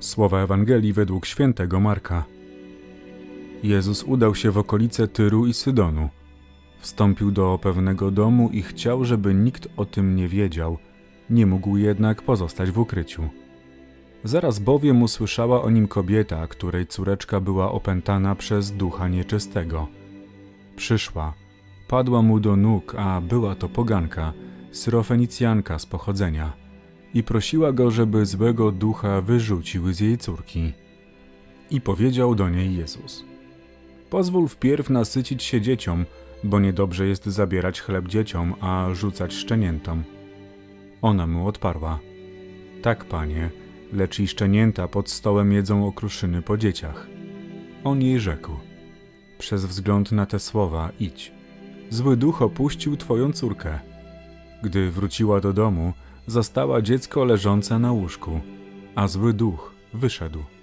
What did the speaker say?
Słowa Ewangelii według świętego Marka. Jezus udał się w okolice Tyru i Sydonu. Wstąpił do pewnego domu i chciał, żeby nikt o tym nie wiedział. Nie mógł jednak pozostać w ukryciu. Zaraz bowiem usłyszała o nim kobieta, której córeczka była opętana przez ducha nieczystego. Przyszła, padła mu do nóg, a była to poganka, syrofenicjanka z pochodzenia, i prosiła go, żeby złego ducha wyrzucił z jej córki. I powiedział do niej Jezus: Pozwól wpierw nasycić się dzieciom, bo niedobrze jest zabierać chleb dzieciom, a rzucać szczeniętom. Ona mu odparła: Tak, panie, lecz i szczenięta pod stołem jedzą okruszyny po dzieciach. On jej rzekł: Przez wzgląd na te słowa idź. Zły duch opuścił twoją córkę. Gdy wróciła do domu, zastała dziecko leżące na łóżku, a zły duch wyszedł.